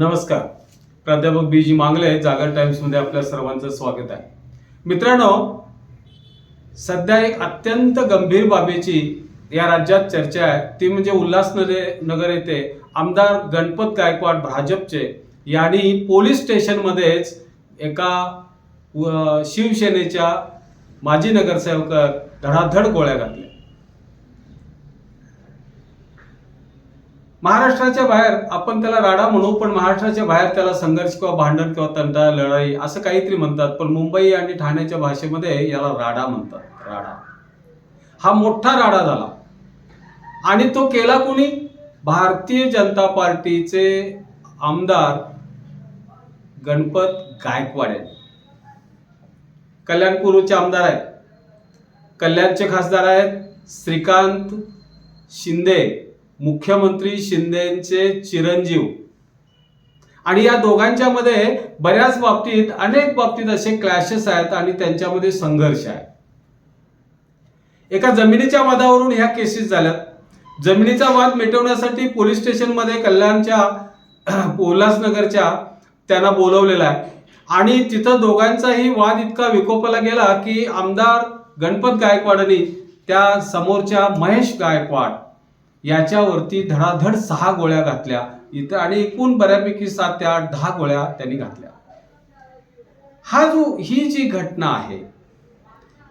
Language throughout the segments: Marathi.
नमस्कार. प्राध्यापक बी जी मांगले जागर टाइम्समध्ये आपल्या सर्वांचं स्वागत आहे. मित्रांनो सध्या एक अत्यंत गंभीर बाबीची या राज्यात चर्चा आहे. ती म्हणजे उल्हासनगर नगर येथे आमदार गणपत गायकवाड भाजपचे यांनी पोलीस स्टेशनमध्येच एका शिवसेनेच्या माजी नगरसेवकावर धडाधड गोळ्या घातल्या. महाराष्ट्राच्या बाहेर आपण त्याला राडा म्हणू पण महाराष्ट्राच्या बाहेर त्याला संघर्ष किंवा भांडण किंवा तंटा लढाई असं काहीतरी म्हणतात. पण मुंबई आणि ठाण्याच्या भाषेमध्ये याला राडा म्हणतात. राडा. हा मोठा राडा झाला. आणि तो केला कोणी? भारतीय जनता पार्टीचे आमदार गणपत गायकवाड. यांनी कल्याणपूरचे आमदार आहेत. कल्याणचे खासदार आहेत श्रीकांत शिंदे. मुख्यमंत्री शिंदेचे चिरंजीव. आणि या दोघांच्या मध्ये बऱ्याच बाबतीत अनेक बाबतीत असे क्लॅशेस आहेत आणि त्यांच्यामध्ये संघर्ष आहे. एका जमिनीच्या वादावरून ह्या केसेस झाल्यात जमिनीचा वाद मिटवण्यासाठी पोलीस स्टेशनमध्ये कल्याणच्या उल्हासनगरच्या त्यांना बोलवलेला आहे. आणि तिथं दोघांचाही वाद इतका विकोपाला गेला की आमदार गणपत गायकवाडांनी त्या समोरच्या महेश गायकवाड याच्यावरती धडाधड सहा गोळ्या घातल्या. इथं आणि एकूण बऱ्यापैकी सात ते आठ दहा गोळ्या त्यांनी घातल्या. हा जो ही जी घटना आहे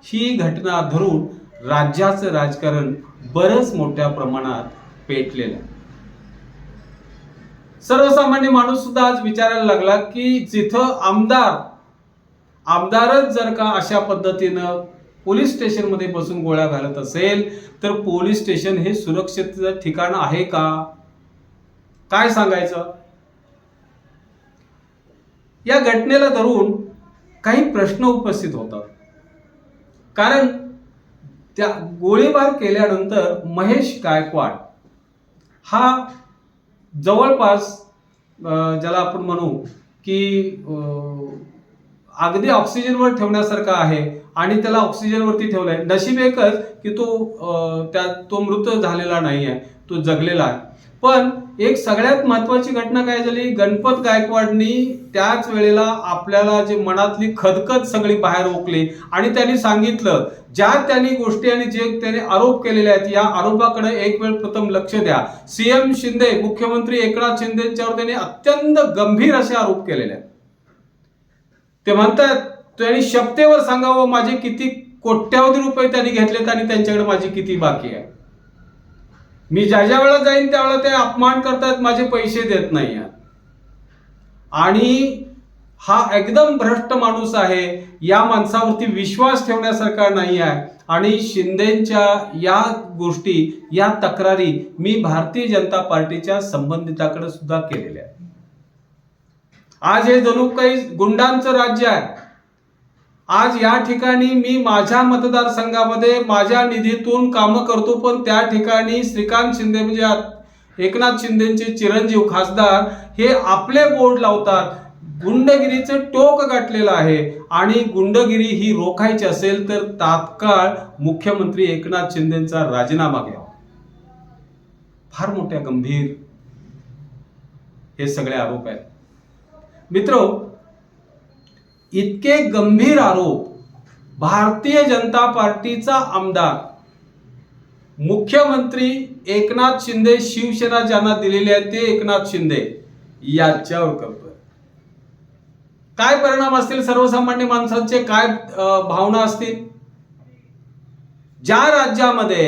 ही घटना धरून राज्याचं राजकारण बरंच मोठ्या प्रमाणात पेटलेलं आहे. सर्वसामान्य माणूस सुद्धा आज विचारायला लागला की जिथं आमदार आमदारच जर का अशा पद्धतीनं पोलीस स्टेशनमध्ये बसून गोळ्या घालत असेल तर पोलीस स्टेशन हे सुरक्षित ठिकाण आहे का? काय सांगायचं? या घटनेला धरून काही प्रश्न उपस्थित होतात. कारण त्या गोळीबार केल्यानंतर महेश गायकवाड हा जवळपास ज्याला आपण म्हणू की अगदी ऑक्सिजनवर ठेवण्यासारखा आहे आणि त्याला ऑक्सिजनवरती ठेवलाय. नशीब एकच की तो त्या तो मृत झालेला नाही आहे तो जगलेला आहे. पण एक सगळ्यात महत्वाची घटना काय झाली? गणपत गायकवाडनी त्याच वेळेला आपल्याला जे मनातली खदखद सगळी बाहेर ओकली आणि त्यांनी सांगितलं ज्या त्यांनी गोष्टी आणि जे त्याने आरोप केलेले आहेत या आरोपाकडे एक वेळ प्रथम लक्ष द्या. सीएम शिंदे मुख्यमंत्री एकनाथ शिंदेच्यावर त्यांनी अत्यंत गंभीर असे आरोप केलेले आहेत. ते म्हणतात त्यांनी शपथेवर सांगावं माझे किती कोट्यावधी रुपये त्यांनी घेतलेत आणि त्यांच्याकडे माझी किती बाकी आहे? मी ज्या ज्या वेळा जाईन त्यावेळेला ते अपमान करतात माझे पैसे देत नाही आणि हा एकदम भ्रष्ट माणूस आहे या माणसावरती विश्वास ठेवण्यासारखा नाही आहे. आणि शिंदेच्या या गोष्टी या तक्रारी मी भारतीय जनता पार्टीच्या संबंधिताकडे सुद्धा केलेल्या आहेत. आज हे जणू काही गुंडांचं राज्य आहे. आज या ठिकाणी मी माझ्या मतदारसंघामध्ये माझ्या निधीतून कामं करतो पण त्या ठिकाणी श्रीकांत शिंदे म्हणजे एकनाथ शिंदेचे चिरंजीव खासदार हे आपले बोर्ड लावतात. गुंडगिरीचं टोक गाठलेलं आहे आणि गुंडगिरी ही रोखायची असेल तर तात्काळ मुख्यमंत्री एकनाथ शिंदेचा राजीनामा घ्यावा फार मोठ्या गंभीर हे सगळे आरोप आहेत. मित्रो इतके गंभीर आरोप भारतीय जनता पार्टीचा आमदार मुख्यमंत्री एकनाथ शिंदे शिवसेना ज्यांना दिलेले आहेत ते एकनाथ शिंदे याच्यावर करतोय. काय परिणाम असतील सर्वसामान्य माणसांचे? काय भावना असतील? ज्या राज्यामध्ये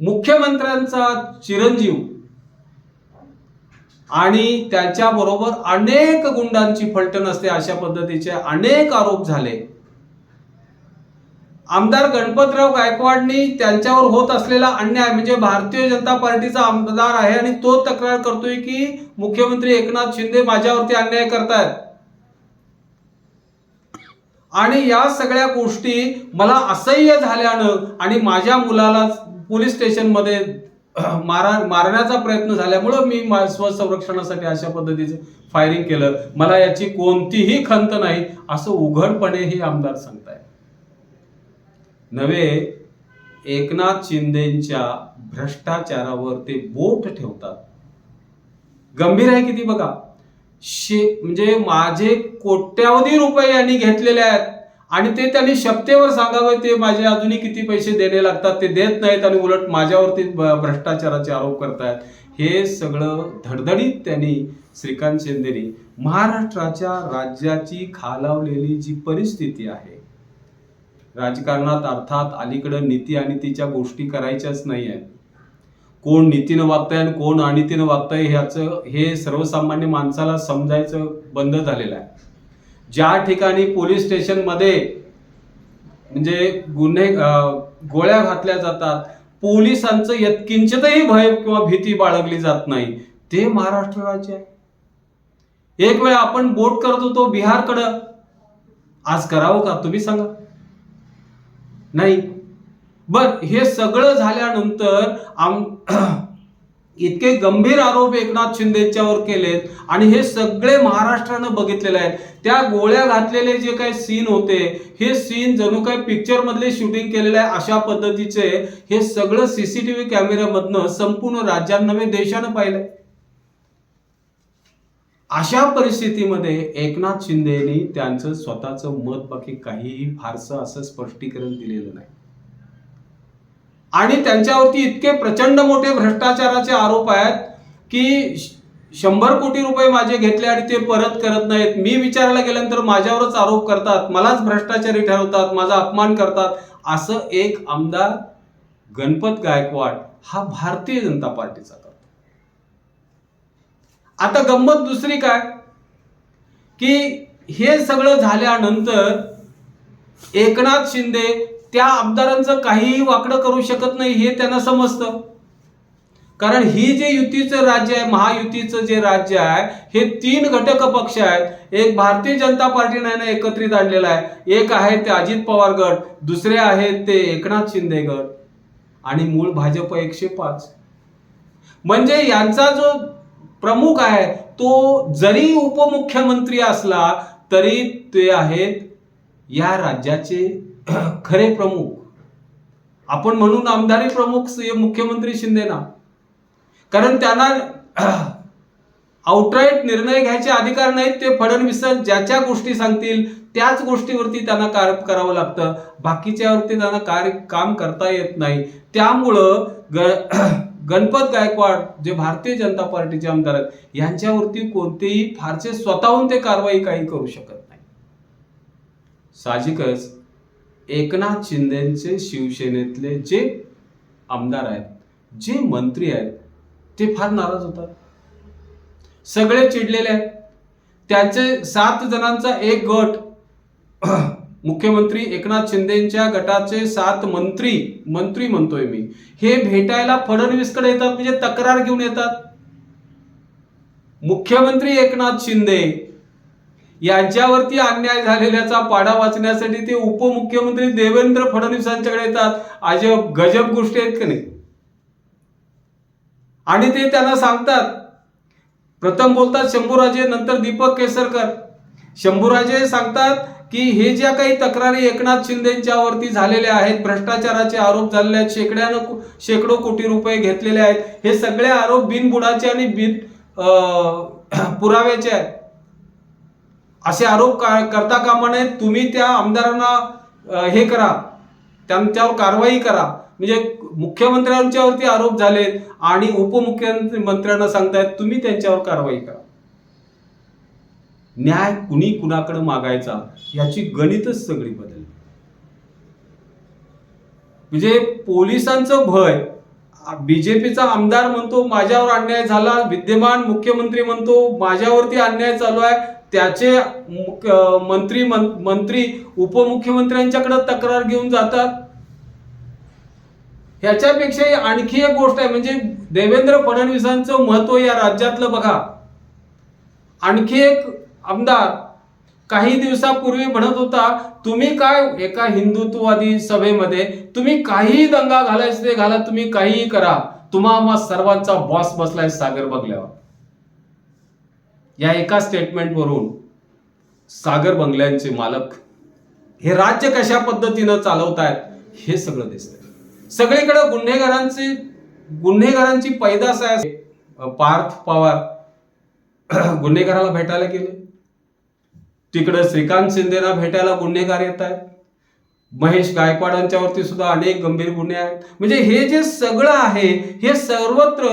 मुख्यमंत्र्यांचा चिरंजीव आणि त्याच्याबरोबर अनेक गुंडांची फलटण असते अशा पद्धतीचे अनेक आरोप झाले. आमदार गणपतराव गायकवाडनी त्यांच्यावर होत असलेला अन्याय म्हणजे भारतीय जनता पार्टीचा आमदार आहे आणि तो तक्रार करतोय की मुख्यमंत्री एकनाथ शिंदे माझ्यावरती अन्याय करतायत. आणि या सगळ्या गोष्टी मला असह्य झाल्यानं आणि माझ्या मुलाला पोलीस स्टेशनमध्ये मारा मारण्याचा प्रयत्न झाल्यामुळं मी स्वसंरक्षणासाठी अशा पद्धतीचं फायरिंग केलं. मला याची कोणतीही खंत नाही असं उघडपणे हे आमदार सांगताय नव्हे एकनाथ शिंदेच्या भ्रष्टाचारावर ते बोट ठेवतात. गंभीर आहे किती बघा. शे म्हणजे माझे कोट्यावधी रुपये यांनी घेतलेले आहेत. आणि ते त्यांनी शपथेवर सांगावे ते माझे अजूनही किती पैसे देणे लागतात ते देत नाहीत आणि उलट माझ्यावरती भ्रष्टाचाराचे आरोप करतायत. हे सगळं धडधडीत त्यांनी श्रीकांत शिंदेनी महाराष्ट्राच्या राज्याची खालावलेली जी परिस्थिती आहे राजकारणात अर्थात अलीकडं नीती आणि तिच्या गोष्टी करायच्याच नाही आहेत कोण नीतीनं वागतंय आणि कोण अनितीनं वागतंय ह्याचं हे सर्वसामान्य माणसाला समजायचं बंद झालेलं आहे. ज्या ठिकाणी पोलीस स्टेशनमध्ये म्हणजे गुन्हे गोळ्या घातल्या जातात पोलिसांचं यत्किंचितही भय किंवा भीती बाळगली जात नाही. ते महाराष्ट्र राज्य आहे. एक वेळ आपण बोट करत होतो बिहारकडं. आज करावं का? तुम्ही सांगा. नाही. बर हे सगळं झाल्यानंतर आम इतके गंभीर आरोप एकनाथ शिंदेच्यावर केलेत आणि हे सगळे महाराष्ट्रानं बघितलेलं आहे. त्या गोळ्या घातलेले जे काही सीन होते हे सीन जणू काही पिक्चर मधले शूटिंग केलेलं आहे अशा पद्धतीचे हे सगळं सीसीटीव्ही कॅमेऱ्यामधनं संपूर्ण राज्यानं नव्हे देशानं पाहिलंय. अशा परिस्थितीमध्ये एकनाथ शिंदेनी त्यांचं स्वतःचं मत बाकी काहीही फारसं असं स्पष्टीकरण दिलेलं नाही. आणि त्यांच्यावरती इतके प्रचंड मोठे भ्रष्टाचाराचे आरोप आहेत की शंभर कोटी रुपये माझे घेतले आणि ते परत करत नाहीत. मी विचारायला गेल्यानंतर माझ्यावरच आरोप करतात. मलाच भ्रष्टाचारी ठरवतात माझा अपमान करतात. असं एक आमदार गणपत गायकवाड हा भारतीय जनता पार्टीचा करतो. आता गंमत दुसरी काय? की हे सगळं झाल्यानंतर एकनाथ शिंदे त्या आमदारांचं काहीही वाकडं करू शकत नाही हे त्यांना समजतं. कारण ही जे युतीचं राज्य आहे महायुतीचं जे राज्य आहे हे तीन घटक पक्ष आहेत. एक भारतीय जनता पार्टीने एकत्रित आणलेला आहे. एक आहे ते अजित पवार गट दुसरे आहेत ते एकनाथ शिंदे गट आणि मूळ भाजप एकशे पाच. म्हणजे यांचा जो प्रमुख आहे तो जरी उपमुख्यमंत्री असला तरी ते आहेत या राज्याचे खरे प्रमुख. आपण म्हणून आमदारी प्रमुख मुख्यमंत्री शिंदे ना कारण त्यांना आउटराईट निर्णय घ्यायचे अधिकार नाहीत ते फडणवीस ज्याच्या गोष्टी सांगतील त्याच गोष्टीवरती त्यांना कार्य करावं लागतं. बाकीच्यावरती त्यांना कार्य काम करता येत नाही. त्यामुळं ग गणपत गायकवाड जे भारतीय जनता पार्टीचे आमदार आहेत यांच्यावरती कोणतेही फारसे स्वतःहून ते कारवाई काही करू शकत नाही. साहजिकच एकनाथ शिंदेचे शिवसेनेतले जे आमदार आहेत जे मंत्री आहेत ते फार नाराज होतात. सगळे चिडलेले आहेत. त्याचे सात जणांचा एक गट मुख्यमंत्री एकनाथ शिंदेच्या गटाचे सात मंत्री मंत्री म्हणतोय मी. हे भेटायला फडणवीसकडे येतात म्हणजे तक्रार घेऊन येतात. मुख्यमंत्री एकनाथ शिंदे यांच्यावरती अन्याय झालेल्याचा पाडा वाचण्यासाठी ते उपमुख्यमंत्री देवेंद्र फडणवीसांच्याकडे येतात. अजब गजब गोष्टी आहेत का नाही? आणि ते त्यांना सांगतात. प्रथम बोलतात शंभूराजे नंतर दीपक केसरकर. शंभूराजे सांगतात की हे ज्या काही तक्रारी एकनाथ शिंदेच्यावरती झालेल्या आहेत भ्रष्टाचाराचे आरोप झालेले आहेत शेकड्यानं शेकडो कोटी रुपये घेतलेले आहेत हे सगळे आरोप बिनबुडाचे आणि बिन पुराव्याचे आहेत. असे आरोप का- करता कामा नये तुम्ही त्या आमदारांना हे करा. त्यांच्यावर कारवाई करा. म्हणजे मुख्यमंत्र्यांच्यावरती आरोप झालेत आणि उपमुख्यमंत्र्यांना सांगतायत तुम्ही त्यांच्यावर कारवाई करा. न्याय कुणी कुणाकडे मागायचा याची गणितच सगळी बदलली. म्हणजे पोलिसांचं भय बीजेपीचा आमदार म्हणतो माझ्यावर अन्याय झाला विद्यमान मुख्यमंत्री म्हणतो माझ्यावरती अन्याय चालू आहे त्याचे मंत्री मंत्री उपमुख्यमंत्र्यांच्याकडे तक्रार घेऊन जातात. ह्याच्यापेक्षाही आणखी एक गोष्ट आहे म्हणजे देवेंद्र फडणवीसांचं महत्त्व या राज्यातलं बघा. आणखी एक आमदार काही दिवसापूर्वी म्हणत होता तुम्ही काय एका हिंदुत्ववादी सभेमध्ये तुम्ही काहीही दंगा घालायचे ते घाला तुम्ही काहीही करा. तुम्हा आम्हा सर्वांचा बॉस बसलाय सागर बघल्यावर या एका स्टेटमेंटवरून सागर बंगल्यांचे मालक हे राज्य कशा पद्धतीनं चालवतायत हे सगळं दिसतंय. सगळीकडे गुन्हेगारांचे गुन्हेगारांची पैदास आहे. पार्थ पवार गुन्हेगाराला भेटायला गेले. तिकडं श्रीकांत शिंदेना भेटायला गुन्हेगार येत आहेत महेश गायकवाडांच्यावरती सुद्धा अनेक गंभीर गुन्हे आहेत. म्हणजे हे जे सगळं आहे हे सर्वत्र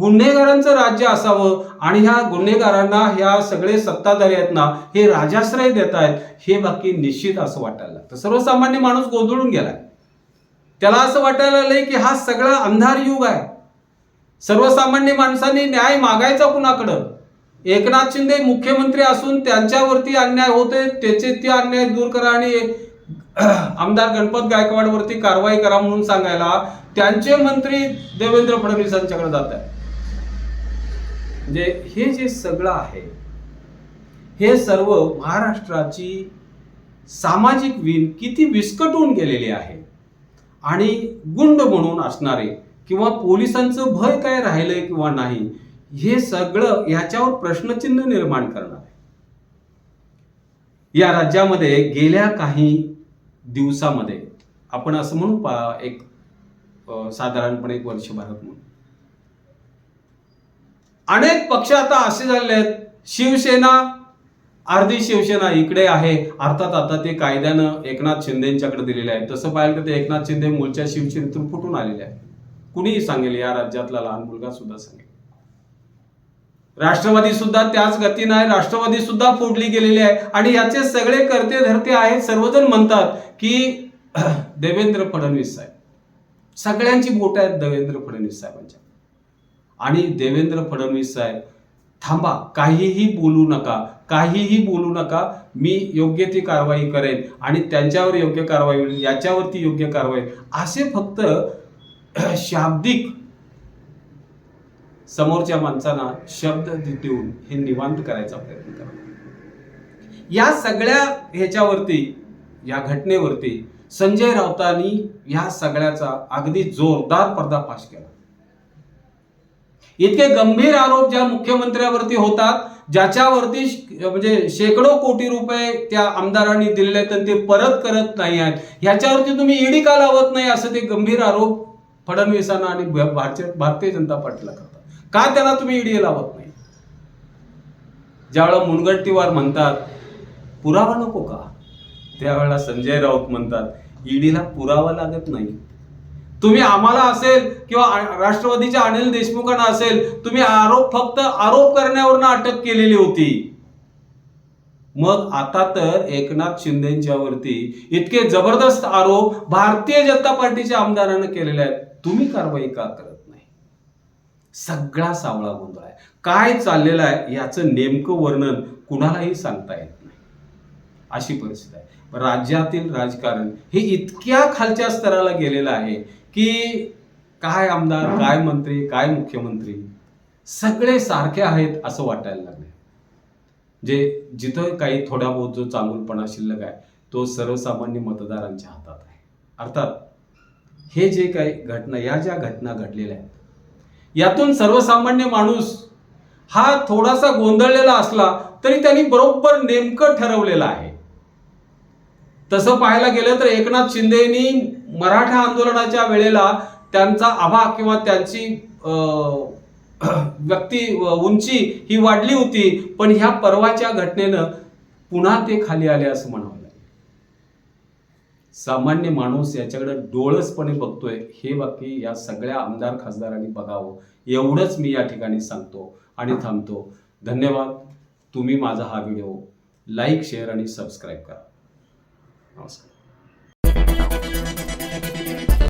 गुन्हेगारांचं राज्य असावं आणि ह्या गुन्हेगारांना ह्या सगळे सत्ताधारी आहेत ना हे राजाश्रय देत आहेत हे बाकी निश्चित असं वाटायला लागतं. सर्वसामान्य माणूस गोंधळून गेलाय. त्याला असं वाटायला लागलंय की हा सगळा अंधार युग आहे. सर्वसामान्य माणसांनी न्याय मागायचा कुणाकडं? एकनाथ शिंदे मुख्यमंत्री असून त्यांच्यावरती अन्याय होते त्याचे ते अन्याय दूर करा आणि आमदार गणपत गायकवाडवरती कारवाई करा म्हणून सांगायला त्यांचे मंत्री देवेंद्र फडणवीसांच्याकडे जात आहे म्हणजे हे जे सगळं आहे हे सर्व महाराष्ट्राची सामाजिक वीण किती विस्कटून गेलेली आहे आणि गुंड म्हणून असणारे किंवा पोलिसांचं भय काय राहिलंय किंवा नाही हे सगळं ह्याच्यावर प्रश्नचिन्ह निर्माण करणार आहे. या राज्यामध्ये गेल्या काही दिवसामध्ये. आपण असं म्हणू पा एक साधारणपणे एक वर्षभरात म्हणून अनेक पक्ष आता असे झालेले आहेत. शिवसेना अर्धी शिवसेना इकडे आहे. अर्थात आता ते कायद्यानं एकनाथ शिंदेच्याकडे दिलेले आहे तसं पाहिलं तर ते एकनाथ शिंदे मूळच्या शिवसेनेतून फुटून आलेले आहे कुणीही सांगेल या राज्यातला लहान मुलगा सुद्धा सांगेल. राष्ट्रवादी सुद्धा त्याच गतीनं आहे राष्ट्रवादी सुद्धा फोडली गेलेली आहे. आणि याचे सगळे करते धरते आहेत सर्वजण म्हणतात की देवेंद्र फडणवीस साहेब. सगळ्यांची बोट आहेत देवेंद्र फडणवीस साहेबांच्या. आणि देवेंद्र फडणवीस साहेब थांबा काहीही बोलू नका काहीही बोलू नका मी योग्य ती कारवाई करेन आणि त्यांच्यावर योग्य कारवाई होईल याच्यावरती योग्य कारवाई असे फक्त शाब्दिक समोरच्या माणसांना शब्द देऊन हे निवांत करायचा प्रयत्न करा. या सगळ्या ह्याच्यावरती या घटनेवरती संजय राऊतांनी या सगळ्याचा अगदी जोरदार पर्दाफाश केला. इतके गंभीर आरोप ज्या मुख्यमंत्र्यावरती होतात ज्याच्यावरती म्हणजे शेकडो कोटी रुपये त्या आमदारांनी दिलेले आहेत आणि ते परत करत नाही आहेत. ह्याच्यावरती तुम्ही ईडी का लावत नाही? असं ते गंभीर आरोप फडणवीसांना आणि भारतीय भारतीय जनता पार्टीला करतात. का त्याला तुम्ही ईडी लावत नाही? ज्यावेळेला मुनगंटीवार म्हणतात पुरावा नको का? त्यावेळेला संजय राऊत म्हणतात ईडीला पुरावा लागत नाही. तुम्ही आम्हाला असेल किंवा राष्ट्रवादीच्या अनिल देशमुखांना असेल तुम्ही आरोप फक्त आरोप करण्यावरनं अटक केलेली होती. मग आता तर एकनाथ शिंदेच्यावरती इतके जबरदस्त आरोप भारतीय जनता पार्टीच्या आमदारांना केलेले आहेत. तुम्ही कारवाई का करा सगळा सावळा गोंधळ आहे. काय चाललेलं आहे याचं नेमकं वर्णन कुणालाही सांगता येत नाही. अशी परिस्थिती आहे. राज्यातील राजकारण हे इतक्या खालच्या स्तराला गेलेलं आहे की काय आमदार काय मंत्री काय मुख्यमंत्री सगळे सारखे आहेत असं वाटायला लागले जे जिथं काही थोडा बहुत जो चांगुलपणा शिल्लक आहे तो सर्वसामान्य मतदारांच्या हातात आहे. अर्थात हे जे काही घटना या ज्या घटना घडलेल्या आहेत यातून सर्वसामान्य माणूस हा थोडासा गोंधळलेला असला तरी त्यांनी बरोबर नेमकं ठरवलेलं आहे. तसं पाहायला गेलं तर एकनाथ शिंदेनी मराठा आंदोलनाच्या वेळेला त्यांचा आभा किंवा त्यांची व्यक्ती उंची ही वाढली होती पण ह्या परवाच्या घटनेनं पुन्हा ते खाली आले असं म्हणावं सामान्य माणूस याच्याकडे डोळसपणे बघतोय. हे बाकी या सगळ्या आमदार खासदारांनी बघावं. एवढंच मी या ठिकाणी सांगतो आणि थांबतो. धन्यवाद. तुम्ही माझा हा व्हिडिओ लाईक शेअर आणि सबस्क्राईब करा. नमस्कार.